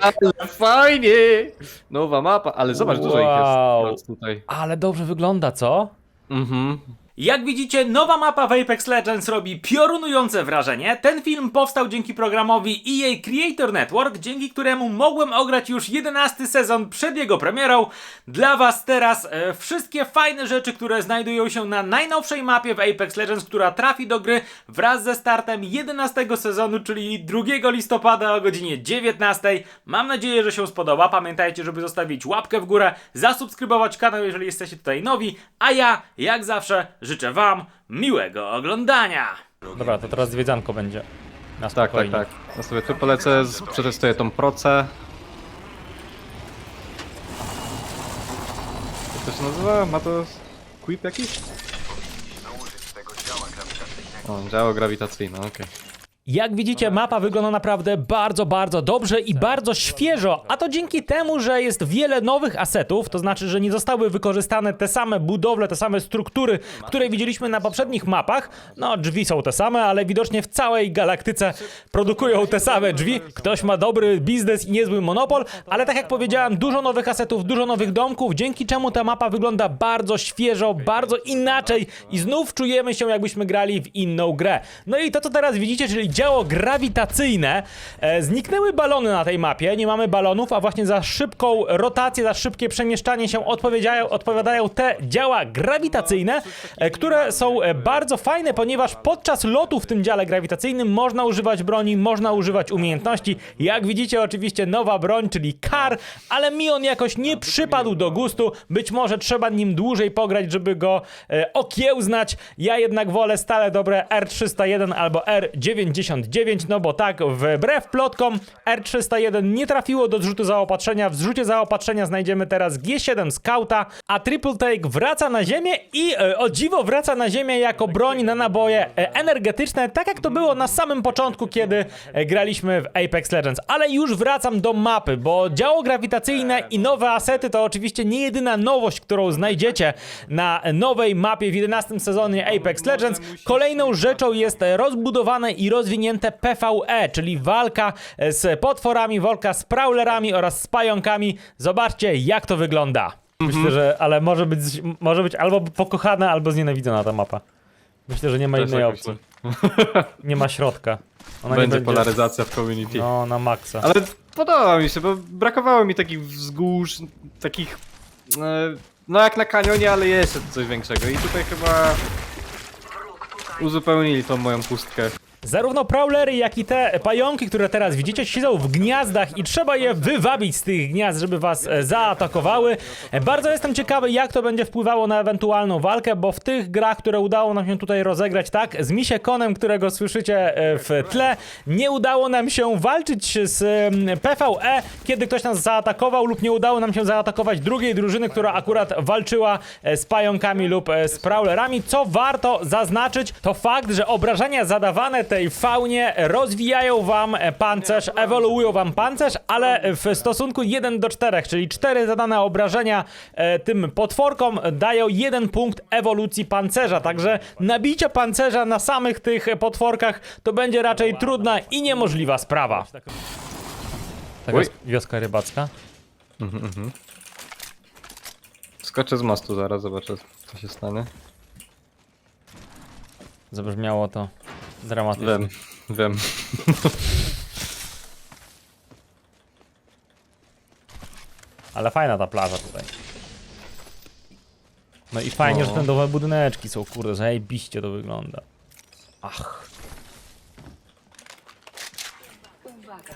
Ale fajnie! Nowa mapa, ale zobacz, dużo Wow. ich jest tutaj. Ale dobrze wygląda, co? Mhm. Jak widzicie, nowa mapa w Apex Legends robi piorunujące wrażenie. Ten film powstał dzięki programowi EA Creator Network, dzięki któremu mogłem ograć już 11 sezon przed jego premierą. Dla was teraz e, wszystkie fajne rzeczy, które znajdują się na najnowszej mapie w Apex Legends, która trafi do gry wraz ze startem 11 sezonu, czyli 2 listopada o godzinie 19. Mam nadzieję, że się spodoba. Pamiętajcie, żeby zostawić łapkę w górę, zasubskrybować kanał, jeżeli jesteście tutaj nowi, a ja, jak zawsze, życzę wam miłego oglądania. Dobra, to teraz zwiedzanko będzie. Na Tak, tak, spokojnie. tak. Ja sobie tu polecę, z- przetestuję tą procę. Jak to się nazywa? Ma to quip jakiś? O, działo grawitacyjne, okej. Jak widzicie, mapa wygląda naprawdę bardzo, bardzo dobrze i bardzo świeżo, a to dzięki temu, że jest wiele nowych asetów, to znaczy, że nie zostały wykorzystane te same budowle, te same struktury, które widzieliśmy na poprzednich mapach. No, drzwi są te same, ale widocznie w całej galaktyce produkują te same drzwi. Ktoś ma dobry biznes i niezły monopol, ale tak jak powiedziałem, dużo nowych asetów, dużo nowych domków, dzięki czemu ta mapa wygląda bardzo świeżo, bardzo inaczej i znów czujemy się jakbyśmy grali w inną grę. No i to co teraz widzicie, czyli działo grawitacyjne, e, zniknęły balony na tej mapie, nie mamy balonów, a właśnie za szybką rotację, za szybkie przemieszczanie się odpowiedziają, odpowiadają te działa grawitacyjne, e, które są e, bardzo fajne, ponieważ podczas lotu w tym dziale grawitacyjnym można używać broni, można używać umiejętności. Jak widzicie, oczywiście nowa broń, czyli kar, ale mi on jakoś nie przypadł do gustu. Być może trzeba nim dłużej pograć, żeby go e, okiełznać. Ja jednak wolę stale dobre R301 albo R99, no bo tak, wbrew plotkom R301 nie trafiło do zrzutu zaopatrzenia. W zrzucie zaopatrzenia znajdziemy teraz G7 Scouta, a Triple Take wraca na ziemię i e, o dziwo wraca na ziemię jako broń na naboje e, energetyczne, tak jak to było na samym początku, kiedy e, graliśmy w Apex Legends. Ale już wracam do mapy, bo działo grawitacyjne i nowe asety to oczywiście nie jedyna nowość, którą znajdziecie na nowej mapie w 11 sezonie Apex Legends. Kolejną rzeczą jest e, rozbudowane i rozwinięte PvE, czyli walka e, z potworami, walka z prowlerami oraz z pająkami. Zobaczcie, jak to wygląda. Myślę, że ale może być, może być albo pokochana, albo znienawidzona ta mapa. Myślę, że nie ma Też innej opcji. Nie ma środka. Ona Będzie, nie będzie polaryzacja w community. No, na maksa. Ale podoba mi się, bo brakowało mi takich wzgórz, takich... e, No jak na kanionie, ale jeszcze coś większego. I tutaj chyba uzupełnili tą moją pustkę. Zarówno prowlery, jak i te pająki, które teraz widzicie, siedzą w gniazdach i trzeba je wywabić z tych gniazd, żeby was e, zaatakowały. E, Bardzo jestem ciekawy, jak to będzie wpływało na ewentualną walkę, bo w tych grach, które udało nam się tutaj rozegrać, tak, z Misiekonem, którego słyszycie e, w tle, nie udało nam się walczyć z em, PvE, kiedy ktoś nas zaatakował lub nie udało nam się zaatakować drugiej drużyny, która akurat walczyła z pająkami lub z prowlerami. Co warto zaznaczyć, to fakt, że obrażenia zadawane tej faunie rozwijają wam e, pancerz, ewoluują wam pancerz, ale w stosunku 1 do 4, czyli 4 zadane obrażenia e, tym potworkom dają 1 punkt ewolucji pancerza, także nabicie pancerza na samych tych potworkach to będzie raczej trudna i niemożliwa sprawa. Taka Oj. jest wioska rybacka. Skoczę z mostu zaraz, zobaczę co się stanie. Zabrzmiało to dramatycznie. Wiem, wiem. Ale fajna ta plaża tutaj. No i fajnie, że te nowe budyneczki są, kurde, zajebiście to wygląda. Ach, Uwaga,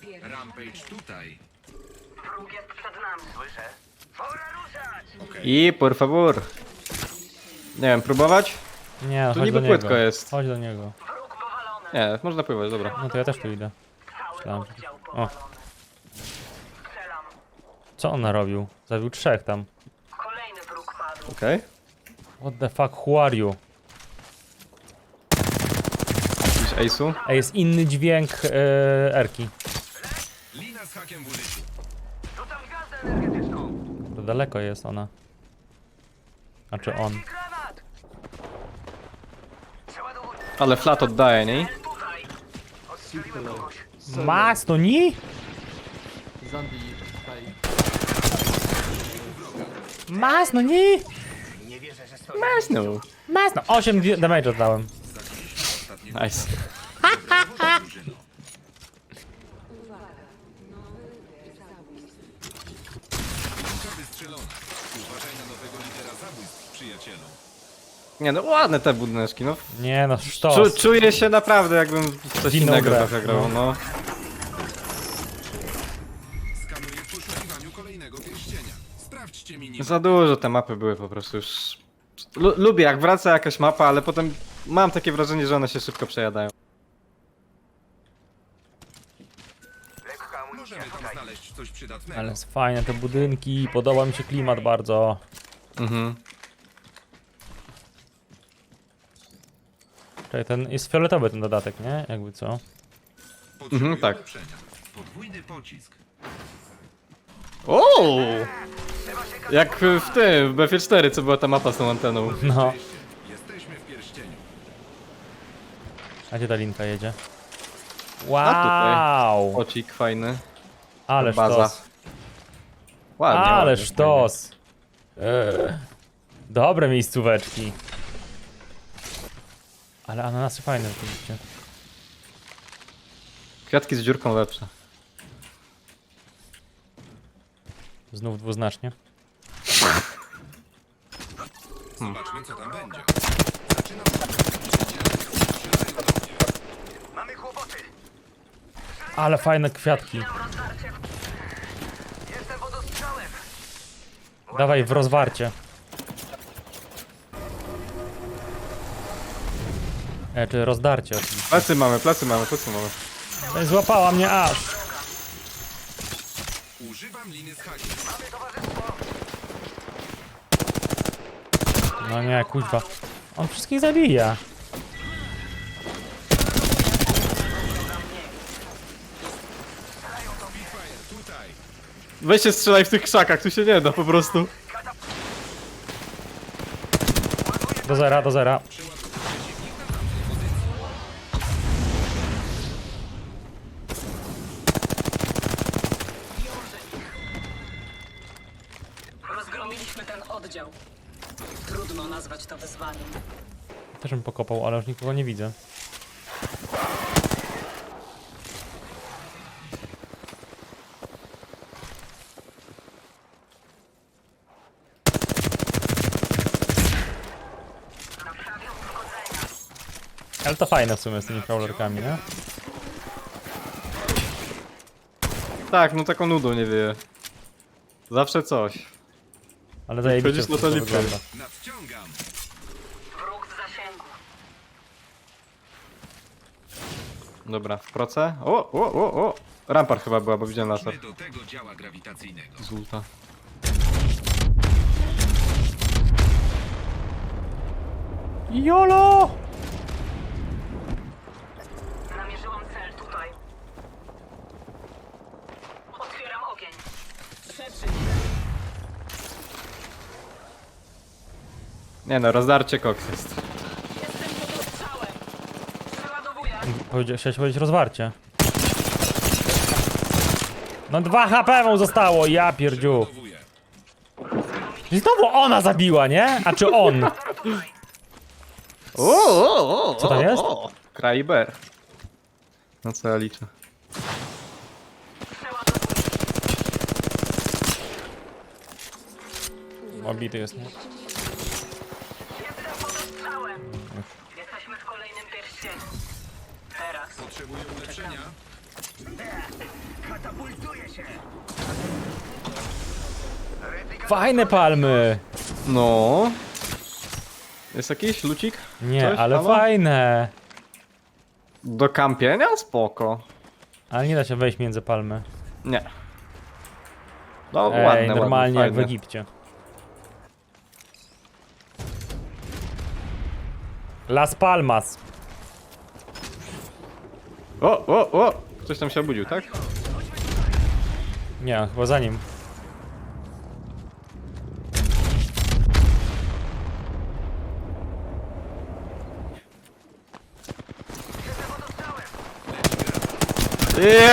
pierwszy Rampage tutaj. Wróg jest przed nami. Słyszę. Pora ruszać! I por favor. Nie wiem, próbować? Nie, no, Tu chodź niby do niego. płytko jest. Chodź do niego. Nie, można pływać, dobra. No to ja też tu idę. Myślałem. oddział O, co on narobił? Zabił trzech tam. Okej. What the fuck, who are you? Jakiś ace'u? Ej, jest inny dźwięk e, Erki. Lina z hakiem w ulicy. Rzucam gwiazdę energetyczną. To daleko jest ona. Znaczy on. Ale flat oddaje, nie? Mas, to nie? Zandi tutaj. Masno, nie! Masno. Masno! 8 damage dałem. Nice. Wystrzelona. Uważaj na nowego lidera zabójstw, przyjacielu. Nie no, ładne te budyneczki, no. Nie no, Czu, sztos. czuję się naprawdę jakbym w coś inną innego grę, trochę grał, no. Skanuję w poszukiwaniu kolejnego pierścienia. Sprawdźcie mini. Za dużo te mapy były po prostu już... Lu lubię jak wraca jakaś mapa, ale potem mam takie wrażenie, że one się szybko przejadają. Lekka amunicja Możemy tam tutaj. znaleźć coś przydatnego. Ale są fajne te budynki, podoba mi się klimat bardzo. Mhm. Czekaj, ten jest fioletowy ten dodatek, nie? Jakby co? Potrzebuję Mhm, tak. ulepszenia. Podwójny pocisk. O! Jak w tym, w BF4, co była ta mapa z tą anteną. No. Jesteśmy w pierścieniu. A gdzie ta linka jedzie? Wow! Ocik fajny. Ale baza. sztos. Ładnie, Ale ładnie, sztos. Eee. Dobre miejscóweczki. Ale ananasy fajne oczywiście. fajnie. Kwiatki z dziurką lepsze. Znów dwuznacznie. Zobaczmy, co tam będzie. Mamy kłopoty. Ale fajne kwiatki. Jestem pod ostrzałem. Dawaj w rozwarcie. E, czy rozdarcie oczywiście. Plecy mamy, plecy mamy, plecy mamy. Ej, Złapała mnie aż. Używam liny z hakiem. No nie, kuźwa. On wszystkich zabija. Tutaj. Weź się strzelaj w tych krzakach, tu się nie da po prostu. Do zera, do zera. Rozgromiliśmy ten oddział. Trudno nazwać to wyzwaniem. Też bym pokopał, ale już nikogo nie widzę. Ale to fajne w sumie z tymi crawlerkami, nie? Tak, no taką nudą nie wieje. Zawsze coś. Ale zajebiście to, to wygląda. Nadciągam. Wróg w zasięgu. Dobra, w proce. O, o, o, o! Rampart chyba była, bo widziałem laser. Do tego działa grawitacyjnego. Z ulta. YOLO! Nie no, rozdarcie koks jest. Jestem pod ostrzałem. Przeładowuję. Chciałeś powiedzieć rozwarcie. No 2 HP mu zostało, ja pierdziu. I znowu ona zabiła, nie? A czy on? O, o, o, Co to o, jest? o. Kraiber. No co ja liczę. Obity jest, nie? Ostrzałem. Jesteśmy w kolejnym pierścieniu. Teraz. Potrzebuję ulepszenia. Katapultuję się. Fajne palmy! No. Jest jakiś lucik? Nie, Coś ale tam? fajne! Do kampienia? Spoko. Ale nie da się wejść między palmy. Nie. No Ej, ładne, normalnie ładne, jak w fajne. Egipcie. Las Palmas. O, o, o! Ktoś tam się obudził, tak? Nie, chyba za nim.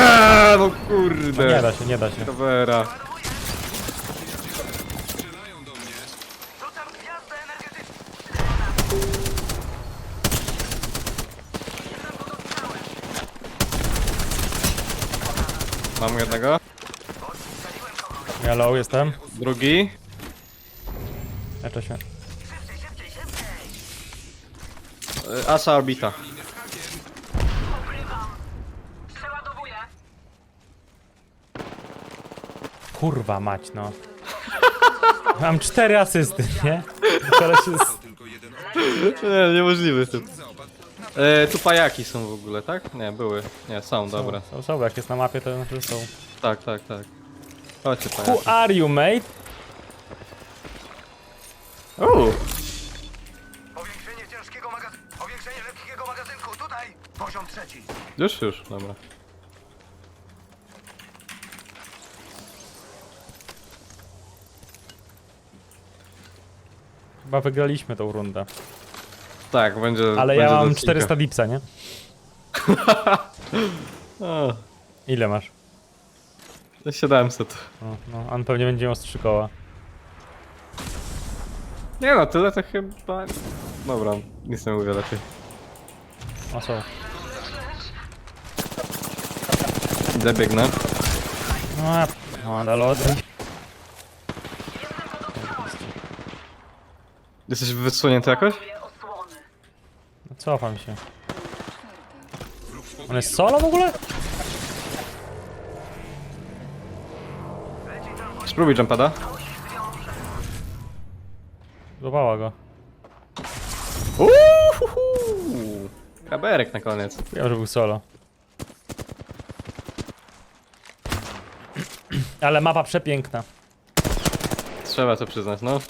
A, no kurde. Nie da się, nie da się. Cholera. Strzelają do mnie. Rzucam gwiazdę energetyczną. Mam jednego. Ja low jestem. Drugi. Leczę się. Y, Asa orbita. Kurwa mać, no. Mam cztery asysty, nie? Teraz się... z- Nie, niemożliwy to. E, tu pajaki są w ogóle, tak? Nie, były. Nie, są, dobra. Są, są, jak jest na mapie, to znaczy są. Tak, tak, tak. Chodźcie Who pajaki. are you, mate? Uuu, Powiększenie ciężkiego magazynu. Powiększenie lekkiego magazynku. Tutaj. Poziom trzeci. już, już, dobra. Chyba wygraliśmy tą rundę. Tak, będzie. Ale ja będzie mam dosyć 400 dipsa, nie? O, Ile masz? 700. No, no, on pewnie będzie miał z trzy koła. Nie no, tyle to chyba... Dobra, nic nie mówię lepiej. O, są. Idę, biegnę. No, a- no, ale lody. Jesteś wysunięty jakoś? Cofam się. On jest solo w ogóle? Spróbuj jumpada. Złapała go. Uuuu! Kaberek na koniec. Wiem, że był solo. Ale mapa przepiękna. Trzeba to przyznać, no.